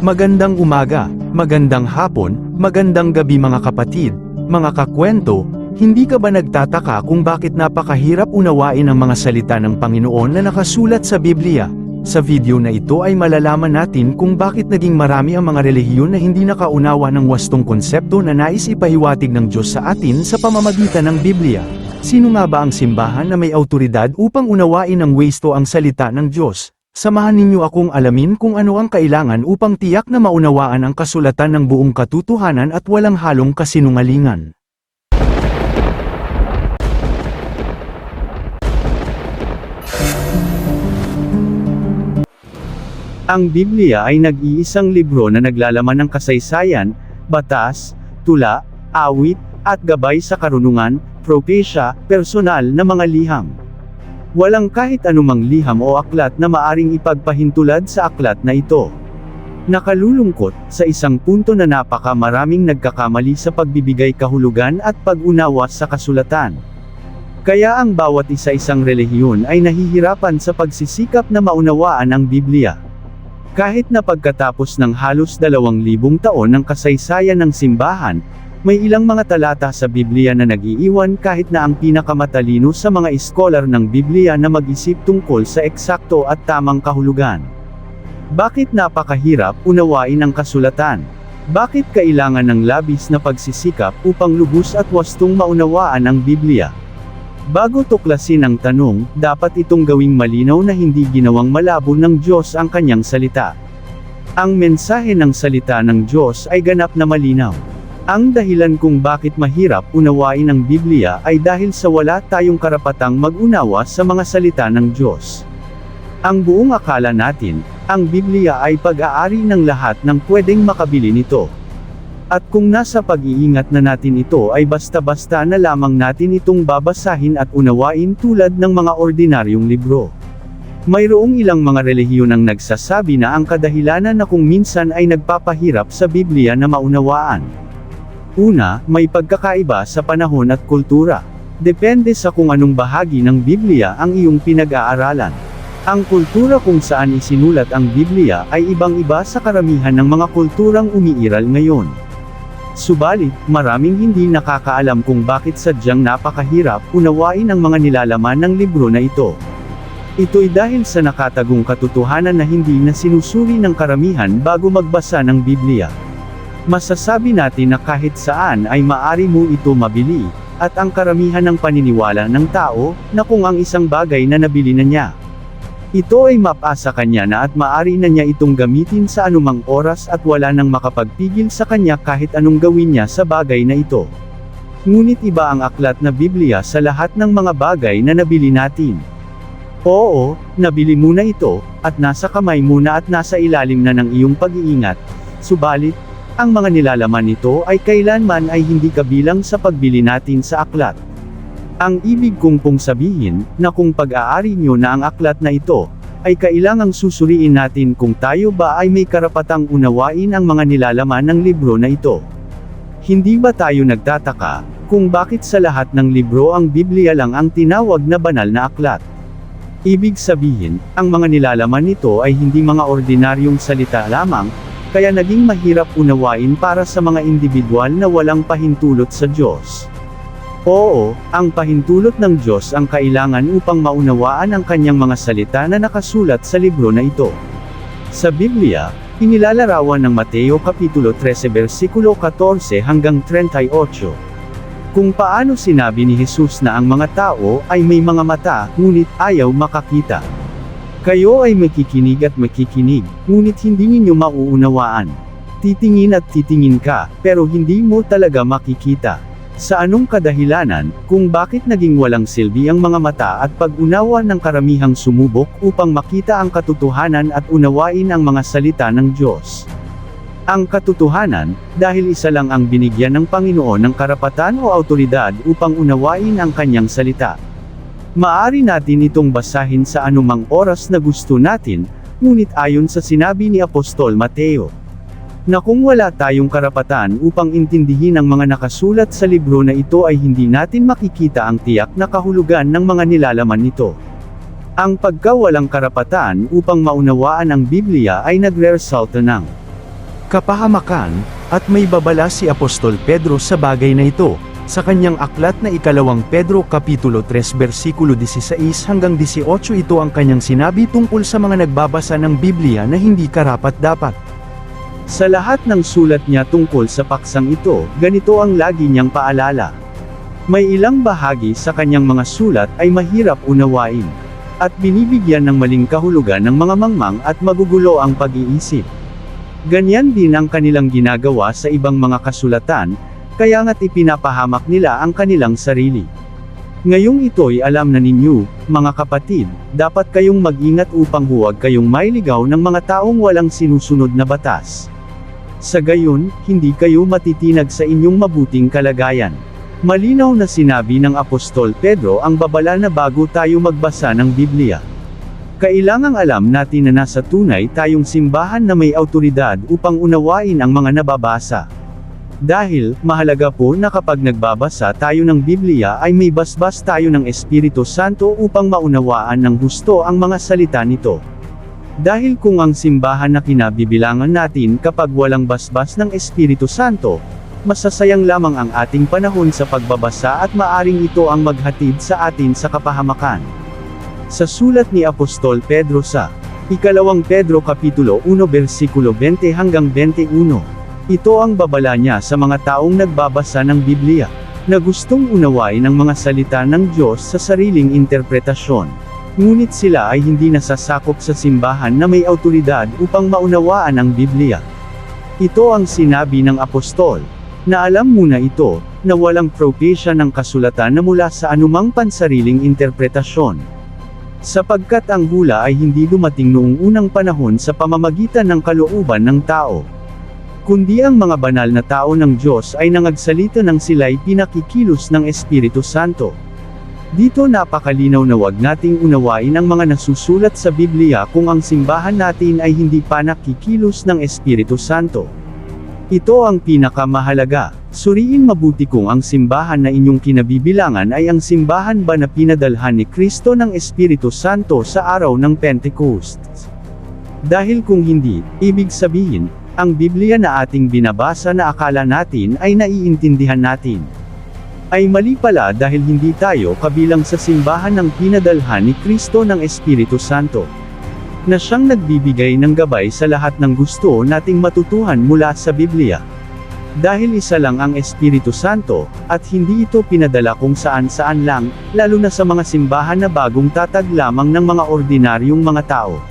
Magandang umaga, magandang hapon, magandang gabi mga kapatid, mga kakwento, hindi ka ba nagtataka kung bakit napakahirap unawain ang mga salita ng Panginoon na nakasulat sa Biblia? Sa video na ito ay malalaman natin kung bakit naging marami ang mga relihiyon na hindi nakaunawa ng wastong konsepto na nais ipahiwatig ng Diyos sa atin sa pamamagitan ng Biblia. Sino nga ba ang simbahan na may autoridad upang unawain ng wasto ang salita ng Diyos? Samahan ninyo akong alamin kung ano ang kailangan upang tiyak na maunawaan ang kasulatan ng buong katotohanan at walang halong kasinungalingan. Ang Biblia ay nag-iisang libro na naglalaman ng kasaysayan, batas, tula, awit, at gabay sa karunungan, propesya, personal na mga liham. Walang kahit anumang liham o aklat na maaring ipagpahintulad sa aklat na ito. Nakalulungkot, sa isang punto na napaka maraming nagkakamali sa pagbibigay kahulugan at pag-unawa sa kasulatan. Kaya ang bawat isa-isang relihiyon ay nahihirapan sa pagsisikap na maunawaan ang Biblia. Kahit na pagkatapos ng halos dalawang libong taon ng kasaysayan ng simbahan, may ilang mga talata sa Biblia na nag-iiwan kahit na ang pinakamatalino sa mga iskolar ng Biblia na mag-isip tungkol sa eksakto at tamang kahulugan. Bakit napakahirap unawain ang kasulatan? Bakit kailangan ng labis na pagsisikap upang lubos at wastong maunawaan ang Biblia? Bago tuklasin ang tanong, dapat itong gawing malinaw na hindi ginawang malabo ng Diyos ang kanyang salita. Ang mensahe ng salita ng Diyos ay ganap na malinaw. Ang dahilan kung bakit mahirap unawain ang Biblia ay dahil sa wala tayong karapatang mag-unawa sa mga salita ng Diyos. Ang buong akala natin, ang Biblia ay pag-aari ng lahat ng pwedeng makabili nito. At kung nasa pag-iingat na natin ito ay basta-basta na lamang natin itong babasahin at unawain tulad ng mga ordinaryong libro. Mayroong ilang mga relihiyon ang nagsasabi na ang kadahilanan na kung minsan ay nagpapahirap sa Biblia na maunawaan. Una, may pagkakaiba sa panahon at kultura. Depende sa kung anong bahagi ng Biblia ang iyong pinag-aaralan. Ang kultura kung saan isinulat ang Biblia ay ibang-iba sa karamihan ng mga kulturang umiiral ngayon. Subalit, maraming hindi nakakaalam kung bakit sadyang napakahirap unawain ang mga nilalaman ng libro na ito. Ito'y dahil sa nakatagong katotohanan na hindi na sinusuri ng karamihan bago magbasa ng Biblia. Masasabi natin na kahit saan ay maari mo ito mabili, at ang karamihan ng paniniwala ng tao, na kung ang isang bagay na nabili na niya. Ito ay mapasa kanya na at maari na niya itong gamitin sa anumang oras at wala nang makapagpigil sa kanya kahit anong gawin niya sa bagay na ito. Ngunit iba ang aklat na Biblia sa lahat ng mga bagay na nabili natin. Oo, nabili mo na ito, at nasa kamay mo na at nasa ilalim na ng iyong pag-iingat. Subalit, ang mga nilalaman nito ay kailanman ay hindi kabilang sa pagbili natin sa aklat. Ang ibig kong pong sabihin, na kung pag-aari nyo na ang aklat na ito, ay kailangang susuriin natin kung tayo ba ay may karapatang unawain ang mga nilalaman ng libro na ito. Hindi ba tayo nagtataka, kung bakit sa lahat ng libro ang Biblia lang ang tinawag na banal na aklat? Ibig sabihin, ang mga nilalaman nito ay hindi mga ordinaryong salita lamang, kaya naging mahirap unawain para sa mga individual na walang pahintulot sa Diyos. Oo, ang pahintulot ng Diyos ang kailangan upang maunawaan ang kanyang mga salita na nakasulat sa libro na ito. Sa Biblia, inilalarawan ng Mateo Kapitulo 13 versikulo 14 hanggang 38. Kung paano sinabi ni Jesus na ang mga tao ay may mga mata, ngunit ayaw makakita. Kayo ay makikinig at makikinig, ngunit hindi ninyo mauunawaan. Titingin at titingin ka, pero hindi mo talaga makikita. Sa anong kadahilanan, kung bakit naging walang silbi ang mga mata at pag-unawa ng karamihang sumubok upang makita ang katotohanan at unawain ang mga salita ng Diyos? Ang katotohanan, dahil isa lang ang binigyan ng Panginoon ng karapatan o autoridad upang unawain ang kanyang salita. Maari natin itong basahin sa anumang oras na gusto natin, ngunit ayon sa sinabi ni Apostol Mateo, na kung wala tayong karapatan upang intindihin ang mga nakasulat sa libro na ito ay hindi natin makikita ang tiyak na kahulugan ng mga nilalaman nito. Ang pagkawalang karapatan upang maunawaan ang Biblia ay nagre-resulta ng kapahamakan, at may babala si Apostol Pedro sa bagay na ito, sa kanyang aklat na ikalawang Pedro Kapitulo 3 versikulo 16 hanggang 18 ito ang kanyang sinabi tungkol sa mga nagbabasa ng Biblia na hindi karapat-dapat. Sa lahat ng sulat niya tungkol sa paksang ito, ganito ang lagi niyang paalala. May ilang bahagi sa kanyang mga sulat ay mahirap unawain, at binibigyan ng maling kahulugan ng mga mangmang at magugulo ang pag-iisip. Ganyan din ang kanilang ginagawa sa ibang mga kasulatan, kaya nga't ipinapahamak nila ang kanilang sarili. Ngayong ito'y alam na ninyo, mga kapatid, dapat kayong mag-ingat upang huwag kayong mailigaw ng mga taong walang sinusunod na batas. Sa gayon, hindi kayo matitinag sa inyong mabuting kalagayan. Malinaw na sinabi ng Apostol Pedro ang babala na bago tayo magbasa ng Biblia. Kailangang alam natin na nasa tunay tayong simbahan na may autoridad upang unawain ang mga nababasa. Dahil, mahalaga po na kapag nagbabasa tayo ng Biblia ay may basbas tayo ng Espiritu Santo upang maunawaan ng gusto ang mga salita nito. Dahil kung ang simbahan na kinabibilangan natin kapag walang basbas ng Espiritu Santo, masasayang lamang ang ating panahon sa pagbabasa at maaring ito ang maghatid sa atin sa kapahamakan. Sa sulat ni Apostol Pedro sa Ikalawang Pedro Kapitulo 1 versikulo 20 hanggang 21, ito ang babala niya sa mga taong nagbabasa ng Biblia, na gustong unawain ang mga salita ng Diyos sa sariling interpretasyon. Ngunit sila ay hindi nasasakop sa simbahan na may autoridad upang maunawaan ang Biblia. Ito ang sinabi ng apostol, na alam muna ito, na walang propesya ng kasulatan na mula sa anumang pansariling interpretasyon. Sapagkat ang hula ay hindi dumating noong unang panahon sa pamamagitan ng kalooban ng tao kundi ang mga banal na tao ng Diyos ay nangagsalita ng sila'y pinakikilos ng Espiritu Santo. Dito napakalinaw na wag nating unawain ang mga nasusulat sa Biblia kung ang simbahan natin ay hindi pa nakikilos ng Espiritu Santo. Ito ang pinakamahalaga. Suriin mabuti kung ang simbahan na inyong kinabibilangan ay ang simbahan ba na pinadalhan ni Kristo ng Espiritu Santo sa araw ng Pentecost. Dahil kung hindi, ibig sabihin, ang Biblia na ating binabasa na akala natin ay naiintindihan natin. Ay mali pala dahil hindi tayo kabilang sa simbahan ng pinadalhan ni Kristo ng Espiritu Santo. Na siyang nagbibigay ng gabay sa lahat ng gusto nating matutuhan mula sa Biblia. Dahil isa lang ang Espiritu Santo, at hindi ito pinadala kung saan-saan lang, lalo na sa mga simbahan na bagong tatag lamang ng mga ordinaryong mga tao.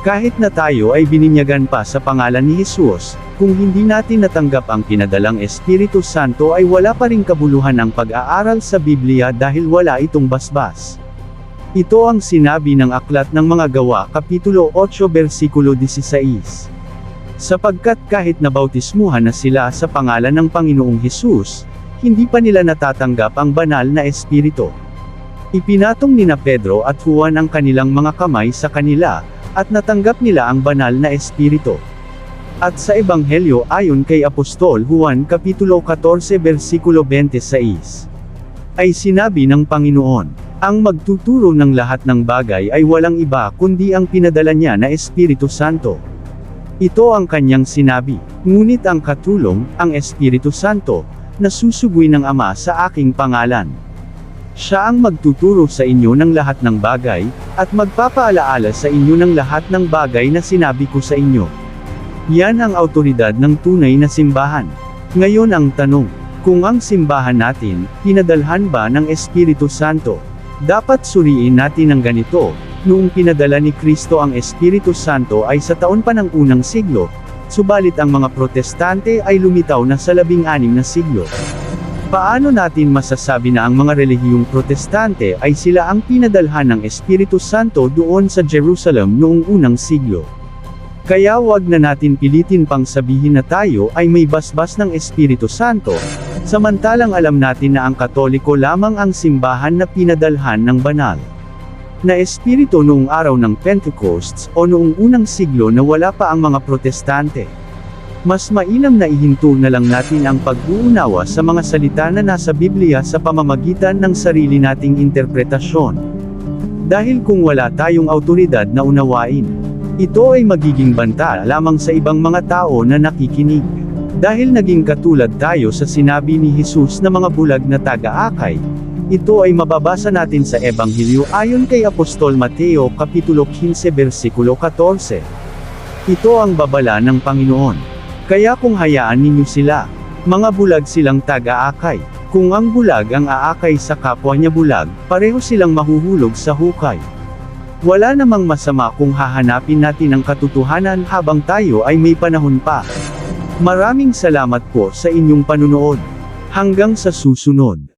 Kahit na tayo ay bininyagan pa sa pangalan ni Jesus, kung hindi natin natanggap ang pinadalang Espiritu Santo ay wala pa ring kabuluhan ang pag-aaral sa Biblia dahil wala itong basbas. Ito ang sinabi ng Aklat ng Mga Gawa Kapitulo 8 Versikulo 16. Sapagkat kahit nabautismuhan na sila sa pangalan ng Panginoong Hesus, hindi pa nila natatanggap ang banal na Espiritu. Ipinatong ni na Pedro at Juan ang kanilang mga kamay sa kanila, at natanggap nila ang banal na espiritu. At sa Ebanghelyo ayon kay Apostol Juan Kapitulo 14 versikulo 26, ay sinabi ng Panginoon, ang magtuturo ng lahat ng bagay ay walang iba kundi ang pinadala niya na Espiritu Santo. Ito ang kanyang sinabi, ngunit ang katulong, ang Espiritu Santo, na susugoy ng Ama sa aking pangalan. Siya ang magtuturo sa inyo ng lahat ng bagay, at magpapaalaala sa inyo ng lahat ng bagay na sinabi ko sa inyo. Yan ang autoridad ng tunay na simbahan. Ngayon ang tanong, kung ang simbahan natin, pinadalhan ba ng Espiritu Santo? Dapat suriin natin ang ganito, noong pinadala ni Kristo ang Espiritu Santo ay sa taon pa ng unang siglo, subalit ang mga protestante ay lumitaw na sa labing-anim na siglo. Paano natin masasabi na ang mga relihiyong protestante ay sila ang pinadalhan ng Espiritu Santo doon sa Jerusalem noong unang siglo? Kaya wag na natin pilitin pang sabihin na tayo ay may basbas ng Espiritu Santo, samantalang alam natin na ang Katoliko lamang ang simbahan na pinadalhan ng banal na espiritu noong araw ng Pentecost o noong unang siglo na wala pa ang mga protestante. Mas mainam na ihinto na lang natin ang pag-uunawa sa mga salita na nasa Biblia sa pamamagitan ng sarili nating interpretasyon. Dahil kung wala tayong autoridad na unawain, ito ay magiging banta lamang sa ibang mga tao na nakikinig. Dahil naging katulad tayo sa sinabi ni Jesus na mga bulag na taga-akay, ito ay mababasa natin sa Ebanghelyo ayon kay Apostol Mateo Kapitulo 15 versikulo 14. Ito ang babala ng Panginoon. Kaya kung hayaan ninyo sila, mga bulag silang taga-akay. Kung ang bulag ang aakay sa kapwa niya bulag, pareho silang mahuhulog sa hukay. Wala namang masama kung hahanapin natin ang katotohanan habang tayo ay may panahon pa. Maraming salamat po sa inyong panunood. Hanggang sa susunod.